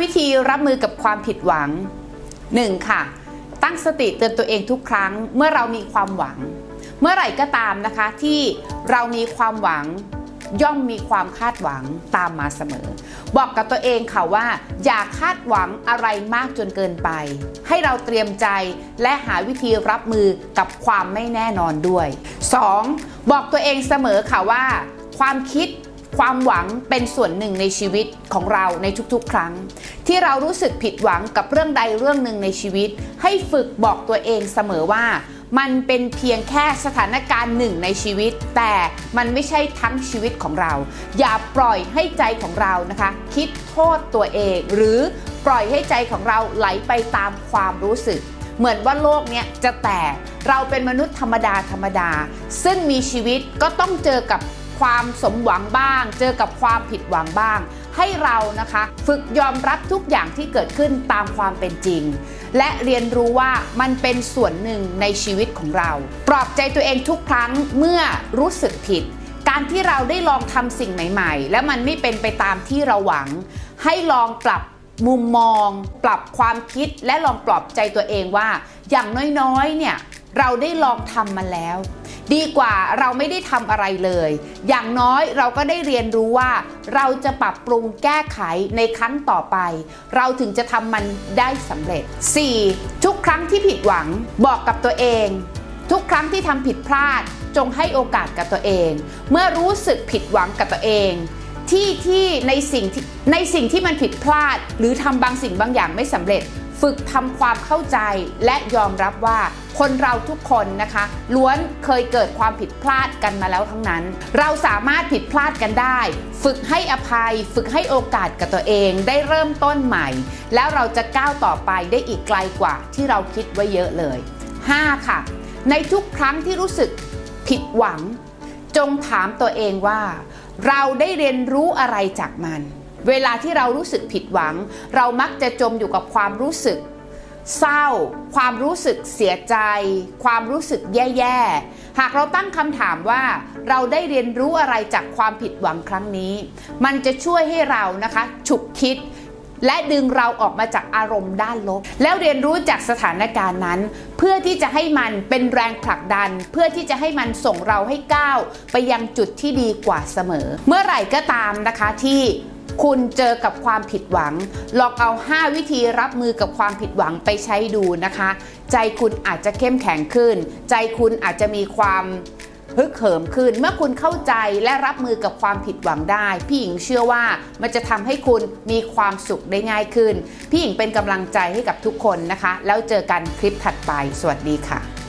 วิธีรับมือกับความผิดหวัง 1. ค่ะ ตั้งสติเตือนตัวเองทุกครั้ง เมื่อเรามีความหวัง เมื่อไหร่ก็ตามนะคะที่เรามีความหวังย่อมมีความคาดหวังตามมาเสมอ บอกกับตัวเองค่ะว่า อย่าคาดหวังอะไรมากจนเกินไป ให้เราเตรียมใจและหาวิธีรับมือกับความไม่แน่นอนด้วย 2. บอกตัวเองเสมอค่ะว่า ความคิด ความหวังเป็นส่วนหนึ่งในชีวิตของเราในทุกๆ ครั้ง ที่เรารู้สึกผิดหวังกับเรื่องใดเรื่องหนึ่งในชีวิต ให้ฝึกบอกตัวเองเสมอว่า มันเป็นเพียงแค่สถานการณ์หนึ่งในชีวิต แต่มันไม่ใช่ทั้งชีวิตของเรา อย่าปล่อยให้ใจของเรานะคะ คิดโทษตัวเอง หรือปล่อยให้ใจของเราไหลไปตามความรู้สึกเหมือนว่าโลกเนี้ยจะแตก เราเป็นมนุษย์ธรรมดาธรรมดา ซึ่งมีชีวิตก็ต้องเจอกับ ความสมหวังบ้าง เจอกับความผิดหวังบ้าง ให้เรานะคะฝึกยอมรับทุกอย่างที่เกิดขึ้นตามความเป็นจริง และเรียนรู้ว่ามันเป็นส่วนหนึ่งในชีวิตของเรา ปลอบใจตัวเองทุกครั้งเมื่อรู้สึกผิด การที่เราได้ลองทำสิ่งใหม่ ๆ และมันไม่เป็นไปตามที่เราหวัง ให้ลองปรับมุมมอง ปรับความคิดและลองปลอบใจตัวเองว่า อย่างน้อยๆเนี่ย เราได้ลองทำมาแล้ว ดีกว่าเราไม่ได้ทำอะไรเลย อย่างน้อยเราก็ได้เรียนรู้ว่า เราจะปรับปรุงแก้ไขในครั้งต่อไป เราถึงจะทำมันได้สำเร็จ 4. ทุกครั้งที่ผิดหวังบอกกับตัวเอง ทุกครั้งที่ทำผิดพลาด จงให้โอกาสกับตัวเอง เมื่อรู้สึกผิดหวังกับตัวเองที่ที่ในสิ่งที่ในสิ่งที่มันผิดพลาด หรือทำบางสิ่งบางอย่างไม่สำเร็จ ฝึกทำความเข้าใจและยอมรับว่าคนเราทุกคนนะคะ ล้วนเคยเกิดความผิดพลาดกันมาแล้วทั้งนั้น เราสามารถผิดพลาดกันได้ ฝึกให้อภัย ฝึกให้โอกาสกับตัวเองได้เริ่มต้นใหม่ แล้วเราจะก้าวต่อไปได้อีกไกลกว่าที่เราคิดไว้เยอะเลย 5. ค่ะ ในทุกครั้งที่รู้สึกผิดหวัง จงถามตัวเองว่า เราได้เรียนรู้อะไรจากมัน เวลาที่เรารู้สึกผิดหวัง เรามักจะจมอยู่กับความรู้สึก เศร้า ความรู้สึกเสียใจ ความรู้สึกแย่ๆ หากเราตั้งคำถามว่าเราได้เรียนรู้อะไรจากความผิดหวังครั้งนี้ มันจะช่วยให้เรานะคะฉุกคิดและดึงเราออกมาจากอารมณ์ด้านลบ แล้วเรียนรู้จากสถานการณ์นั้น เพื่อที่จะให้มันเป็นแรงผลักดัน เพื่อที่จะให้มันส่งเราให้ก้าวไปยังจุดที่ดีกว่าเสมอ เมื่อไหร่ก็ตามนะคะที่ คุณเจอกับความผิดหวัง ลองเอา 5 วิธีรับมือกับความผิดหวังไปใช้ดูนะคะ ใจคุณอาจจะเข้มแข็งขึ้น ใจคุณอาจจะมีความฮึกเหิมขึ้น เมื่อคุณเข้าใจและรับมือกับความผิดหวังได้ พี่หญิงเชื่อว่ามันจะทำให้คุณมีความสุขได้ง่ายขึ้น พี่หญิงเป็นกำลังใจให้กับทุกคนนะคะ แล้วเจอกันคลิปถัดไป สวัสดีค่ะ